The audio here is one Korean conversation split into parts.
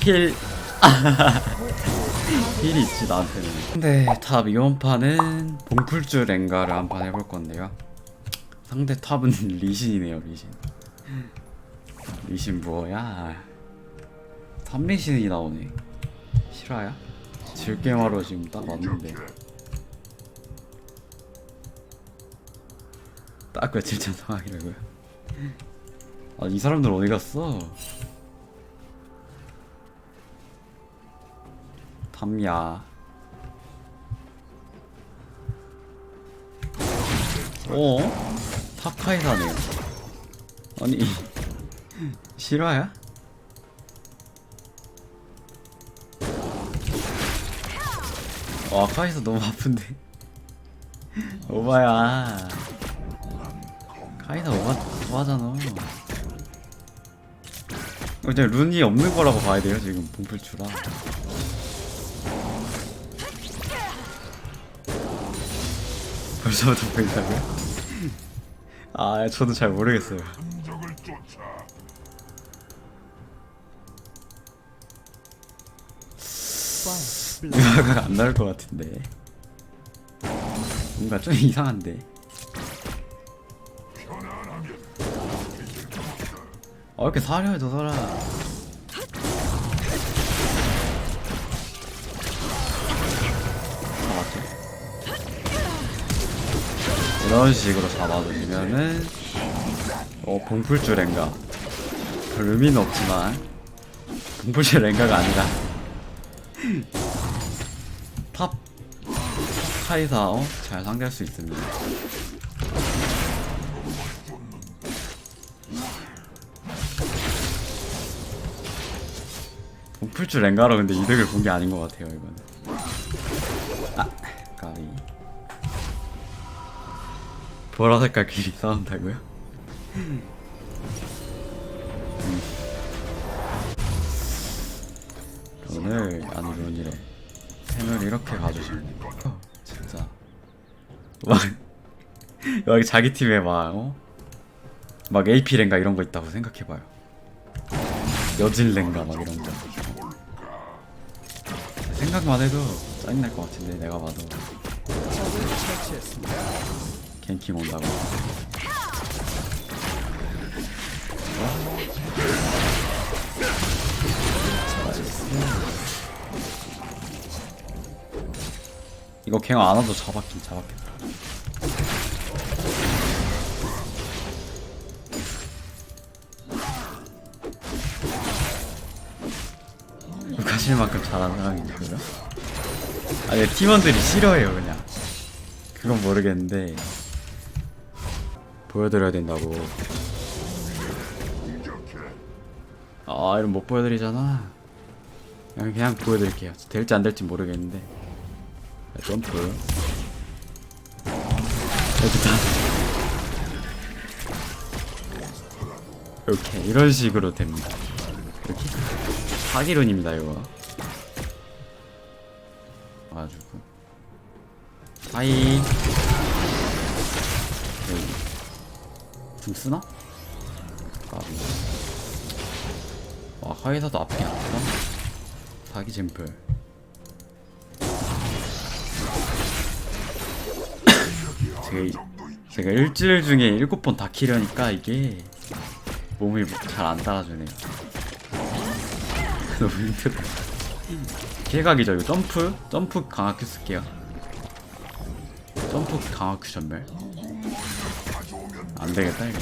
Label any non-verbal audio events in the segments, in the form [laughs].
힐. [laughs] 힐이 있지 나한테는. 근데 탑 이번 판은 봉풀주 랭가를 한 판 해볼 건데요. 상대 탑은 [laughs] 리신이네요 리신. 리신 뭐야? 3리신이 나오네. 실화야? 질게임하러 지금 딱 왔는데. 딱 며칠 전 상황이라고요? 아 이 사람들 어디 갔어? 담야 어? 타카이 사네요 아니 [laughs] 실화야? 와 카이사 너무 아픈데 [laughs] 오바야 카이사 오바 오바잖아. 이제 룬이 없는 거라고 봐야 돼요 지금 봉풀추라. 벌써부터 보인다고요? 아 저도 잘 모르겠어요. 이거가 안 나올 것 같은데. 뭔가 좀 이상한데 어 이렇게 사려해 저 사람. 잡았죠. 이런 식으로 잡아주시면은 어 봉풀주 랭가. 별 의미는 없지만 봉풀주 랭가가 아니라 [laughs] 탑 카이사 어? 잘 상대할 수 있습니다 풀주 랭가로 근데 이득을 본 게 아닌 것 같아요 이거는 아 까비 보라색깔 길이 싸운다고요? 음. 오늘 아니 론이래 템을 이렇게 가주시네 어, 진짜 막 여기 자기 팀에 막 어? 막 AP 랭가 이런 거 있다고 생각해봐요 여진 랭가 막 이런 거 생각만 해도 짜증날 것 같은데 내가 봐도. 갱킹 온다고 이거 갱안 와도 잡았긴 잡았겠다 가실 만큼 잘하는 사람이고요? 아니 팀원들이 싫어해요 그냥. 그건 모르겠는데 보여드려야 된다고. 아 이런 못 보여드리잖아. 그냥, 그냥 보여드릴게요. 될지 안 될지 모르겠는데. 자, 점프 일단 이렇게 이런 식으로 됩니다. 이렇게? 사기론입니다 이거 하이 좀 쓰나? 까비 와 하이사도 안 쓰나? 사기 잼플 제가, 이- 제가 일주일 중에 일곱 번다 키려니까 이게 몸이 잘 안 따라주네요 [laughs] 너무 힘들어 피해가기죠 이거 점프? 점프 강화큐 쓸게요 점프 강화 큐 전멸? 안되겠다 이거.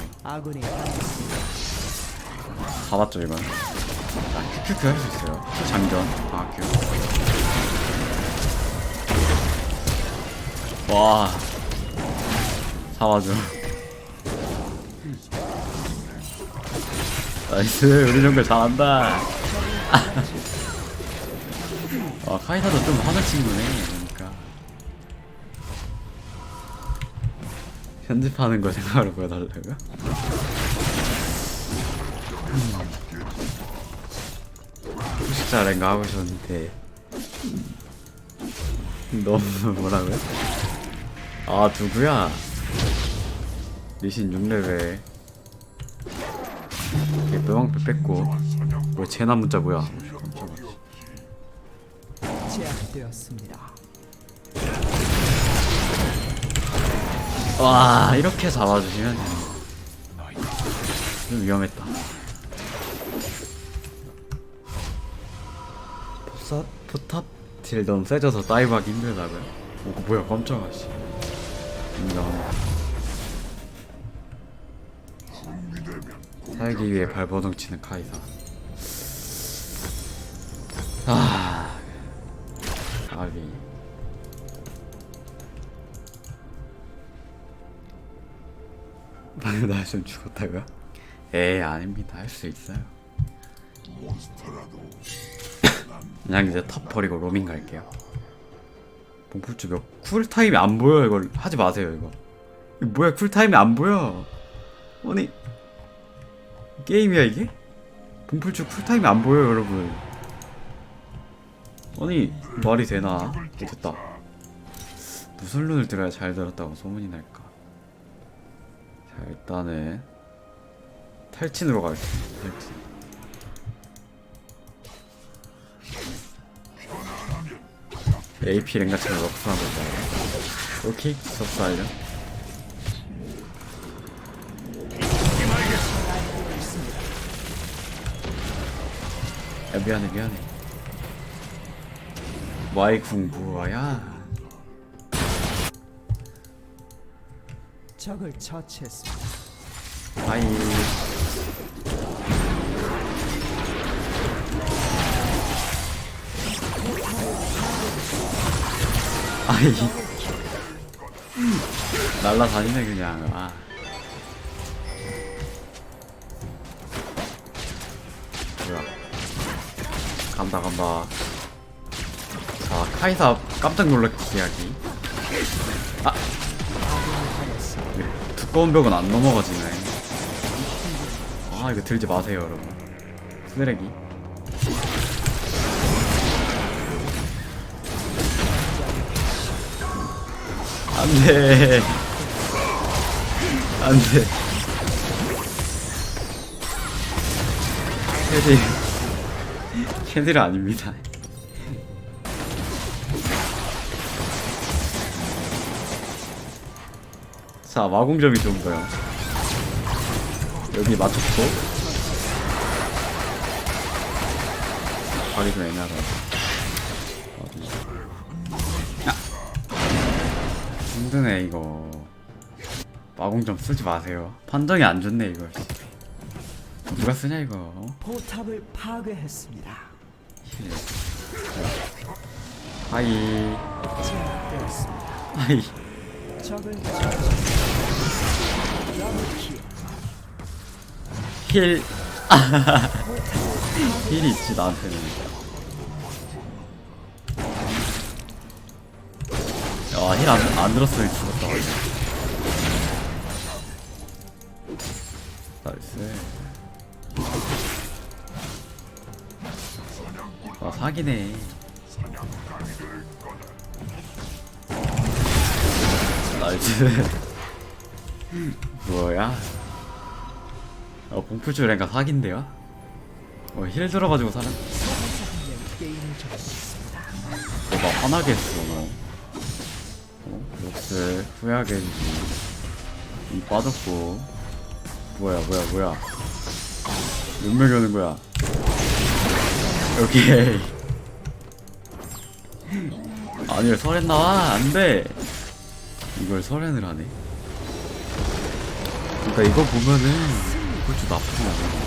잡았죠 이건 자 큐큐큐 할 수 있어요. 큐 장전 강화큐. 와. 잡아줘 나이스 우리 정글 잘한다. 와 [laughs] 카이사도 좀 하는 친구네 편집하는 거 생각으로 보여달라고요? 후식자 랭가 하고 있었는데 너무 [laughs] 뭐라고요? 아 누구야? 리신 6레벨 오케이 뼈방패 뺐고 뭐야 재난 문자 뭐야. 제압되었습니다. 와 이렇게 잡아주시면 좀 위험했다. 포사, 포탑 딜 너무 세져서 다이브하기 힘들다고요? 오 뭐야 깜짝아 씨 인정. 살기 위해 발버둥 치는 카이사 나좀 죽었다고요? 에이 아닙니다. 할 수 있어요. 그냥 이제 탑 버리고 로밍 갈게요. 봉풀주 몇 쿨타임이 안 보여 이걸. 하지 마세요 이거. 이거 뭐야 쿨타임이 안 보여. 아니 게임이야 이게? 봉풀주 쿨타임이 안 보여 여러분. 아니 말이 되나? 됐다. 무슨 룬을 들어야 잘 들었다고 소문이 날까 자 일단은 탈진으로 가겠습니다. 탈진. AP 랭가처럼 럭스한 거죠. 오케이 접수 알려. 야 미안해 미안해. 와이 궁부와야 적을 처치했습니다. 아이 아이. 날라다니네 그냥. 아. 뭐야. 간다 간다. 자 카이사 깜짝 놀랄 이야기. 아 두꺼운 벽은 안 넘어가지네. 아 이거 들지 마세요 여러분. 쓰레기. 안돼. 안돼. 캐디. 캐디는 아닙니다 자 마공점이 좋은 거요. 여기 맞췄고. 발이 좀 애매하다. 아. 힘드네 이거. 마공점 쓰지 마세요. 판정이 안 좋네 이거. 누가 쓰냐 이거? 포탑을 파괴했습니다. 힐. 하이. 하이. 적을 힐. [laughs] 힐이 있지 나한테는. 야힐 안 안 들었으면 죽었다 나이스. 아 사기네. 나이스 [laughs] 뭐야 어, 봉풀줄랭가 사기인데요? 어, 힐 들어가지고 게임을 접었습니다. 너가 화나게 했어, 너. 어? 록스 후회하게 해주지. 이 빠졌고. 뭐야, 뭐야, 뭐야. 눈매 겨는 거야. 오케이. 아니, 왜 설엔 나와? 안 돼! 이걸 설엔을 하네. 그니까 이거 보면은, 그렇죠, 나쁘지 않아.